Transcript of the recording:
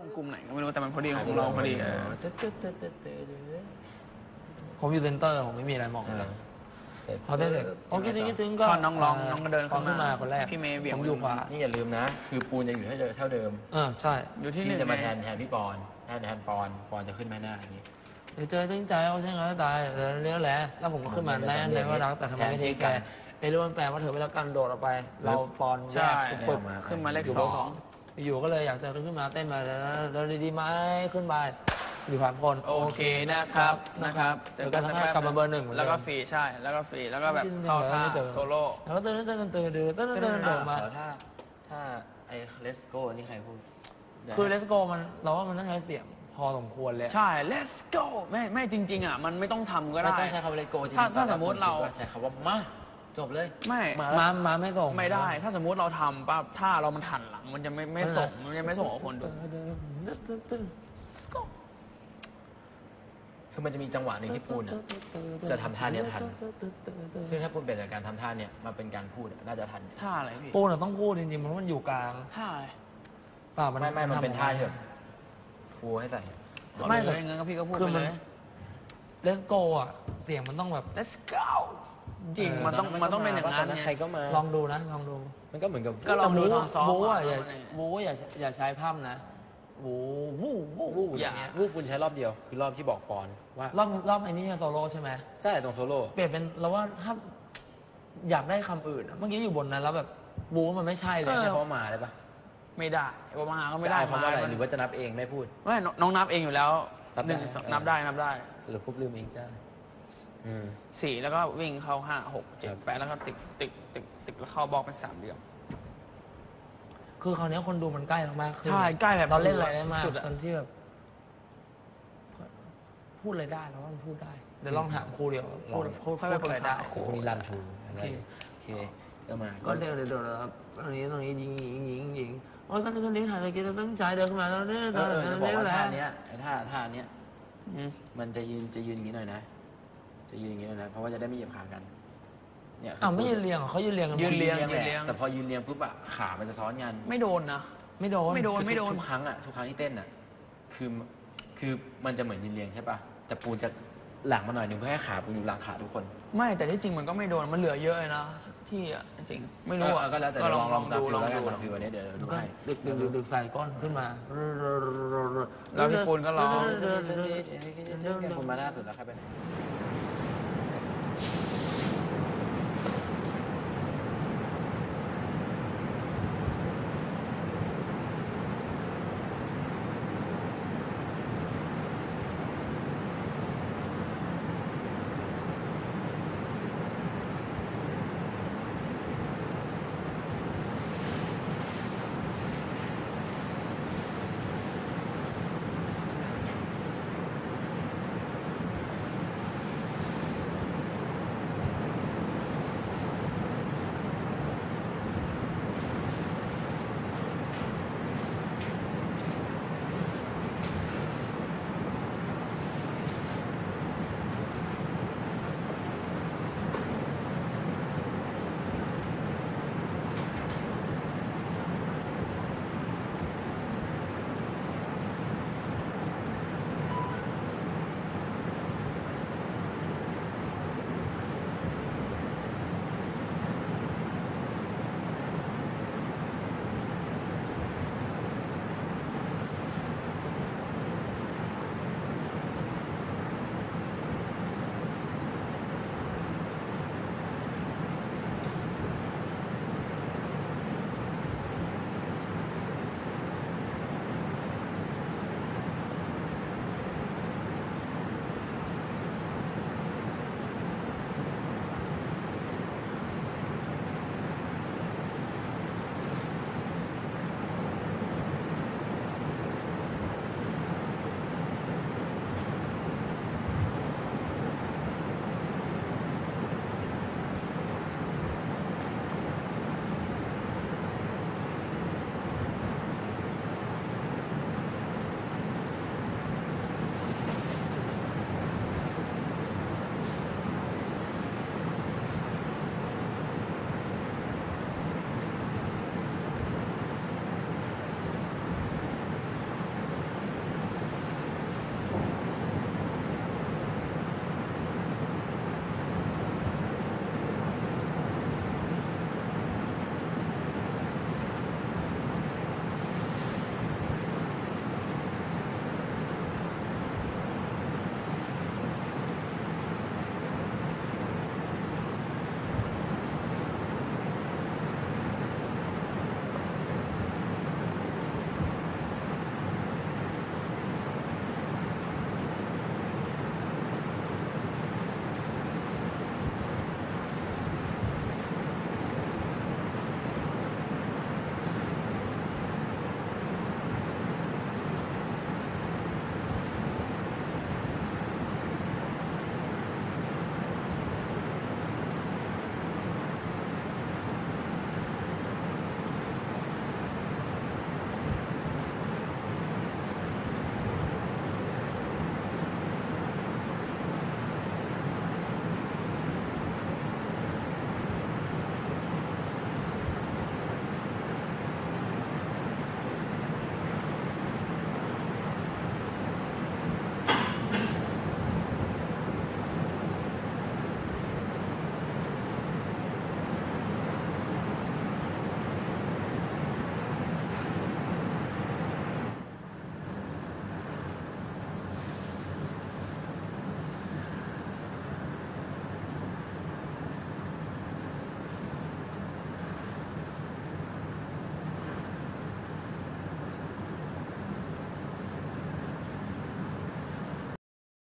าของกลุ่มไหนก็ไม่รู้แต่มันพอดีของเราพอดีเออตึ๊ดตึ๊ดตึ๊ดตึ๊ดตึ๊ดตึ๊ดผมอยู่เซนเตอร์ผมไม่มีอะไรมองเอเลอยเสร็จพอได้เสร็จโอเคถึงถึงก็พอน้องร้องน้องก็เดินพอเข้าขึ้นมามาคนแรกพี่เมย์เบี่ยงผมอยู่ขวานี่อย่าลืมนะ คือปูนจะอยู่เท่าเดิมเท่าเดิมเออใช่ อยู่ที่หพี่นึ่งจะมาไงแทนแทนพี่ปอนแทนแทนปอนปอนจะขึ้นมาหน้าอย่างนี้เดี๋ยวเจอตั้งใจเอาใช่ไหมตายแล้วเลี้ยวแหละแล้วผมก็ขึ้นมาแน่ในว่ารักแต่ทำไมไม่เทคแกไอ้เรื่องมันแปลว่าเธอไปแล้วกันโดดออกไป เราปอนแยใช่กปึ๊บมาขึ้นมาเลขอยู่สเบออร์สองง อยู่ก็เลยอยากจะขึ้นมาเต้นมาแล้วแล้วดีๆไหมขึ้นไปอยู่สามคนโอเคนะครับนะครับแล้วก็ทั้งห้ากลับมาเบอร์หนึ่งเหมือนเดิมแล้วก็ฟรีใช่ แล้วก็ฟรีแล้วก็แบบเข้าท่าไม่เจอโซโล่แล้วก็เต้นเต้นเต้นเต้นเต้นเต้นเต้นเต้นมาขอถ้าถ้าไอ้เลสโก้นี่ใครพูดคือเลสโกมันเราว่ามันต้องใช้เสียงพอสมควรเลยใช่ let's go ไม่ไม่จริง ๆ อะ มันไม่ต้องทำก็ไม่ได้ต้องใช้คำว่าเลสโก้จริงถ้าๆถ้าสมมุติเราใช้คำว่ามา จบเลย ไม่มา มามาไม่ส่ง ไม่ได้ ถ้าสมมุติเราทำปั๊บถ้าเรามันทันหลัง มันจะไม่ไม่ส่งมันจะไม่ส่งกับคนดู คือมันจะมีจังหวะหนึ่งที่ปูนอะจะทำท่าเนี้ยทัน ซึ่งถ้าปูนเปลี่ยนจากการทำท่าเนี่ยมาเป็นการพูดอะน่าจะทัน ท่าอะไรพี่ ปูนต้องพูดจริงๆเพราะมันอยู่กลางท่าอะไรเปล่ามันไม่ไม่มันเป็นทำท่าที่แบบครูให้ใส่ ไม่เลยงั้นก็พี่ก็พูดคือไปมัเลนยเลสโกอะเสียงมันต้องแบบ let's go จริงเออมันต้องมันต้องเป็นอย่างนั้นตไง ใครก็มาลองดูนะ ลองดูมันก็เหมือนกับ ก็ลองดูแต่ตอนซ้อมบู๊อะอะอย่าว่าไงบู๊อย่าอย่าใช้พร่ำนะบู๊วู้วู้วูวู้บออย่างย่างเงี้ยวูบคุณใช้รอบเดียว คือรอบที่บอกปอนว่ารอบรอบไอ้นี่โซโล่ใช่ไหม ใช่ตรงโซโล่ เปลี่ยนเป็นเราว่าถ้าอยากได้คำอื่นอะเมื่อกี้อยู่บนนั้นแล้วแบบบู๊มันไม่ใช่เลยใช้คำว่ามาได้ปะไม่ได้ประมาณก็ไม่ได้จะเอาคำว่าอะไรมันหรือว่าจะนับเองไม่พูด ไม่น้องน้องนับเองอยู่แล้วนับหได้นึ่งสองเออนับได้นับได้ สรุปปุ๊บลืมเองจ้า อืม สี่แล้วก็วิ่งเข้าห้าหกเจ็ดครับแปดแล้วก็ติดติดติดติดแล้วเข้าบล็อกเป็นสามเหลี่ยม คือคราวนี้คนดูมันใกล้มากขึ้นใช่ใกล้แบบตอนเล่นอะไรได้มากสุดอะ ตอนที่แบบพูดอะไรได้แล้วว่ามันพูดได้ เดี๋ยวลองถามครูเดียวพูดพูดค่อยพูไปดอะไรได้ปรึกษาครูคนนี้รันทูอะไรโอเคก็มาก็เดี๋ยวเดี๋ยวเดี๋ยวครับตรงนี้ตรงนี้ยิงยิงยิงยิงโอ้ยตอนนี้ตอนนี้ถ่ายตะกี้เราตั้งใจเดินขึ้นมาแล้วเนี่ยเอตอนอเออจะบอกนี้ว่าแหละท่าเนี้ยไอ้ท่าท่าเนี้ย อืมมันจะยืนจะยืนอย่างนี้หน่อยนะ จะยืนอย่างนี้หน่อยนะเพราะว่าจะได้ไม่เหยียบขากันเนี่ยคือ้าวไม่ยืนเรียงเหรอเขายืนเรียงกันยืนเรียง แหละยืนเรียงแต่พอยืนเรียงปุ๊บอะขามันจะซ้อนกันไม่โดนนะ ไม่โดนไม่โดนคือไม่โดน ทุกครั้งอะทุกครั้งที่เต้นอะคือคือมันจะเหมือนยืนเรียงใช่ปะแต่ปูนจะหลังมาหน่อยหนึ่งเพื่อให้ขาปูนอยู่หลังขาทุกคน ไม่แต่ที่จริงมันก็ไม่โดนมันเหลือเยอะเลยนะที่อะจริงไม่รู้อะเออก็แล้วแต่ก็ลลอองงลลอองงตามดูฟิลวองแล้วกันดูตามฟิววันนี้เดี๋ยวดูให้ดึกดึกดึกดึกใส่ก้อนขึ้นมา แล้วพี่ปูนก็ร้องคุณมาล่าสุดแล้วครับเป็นคุณ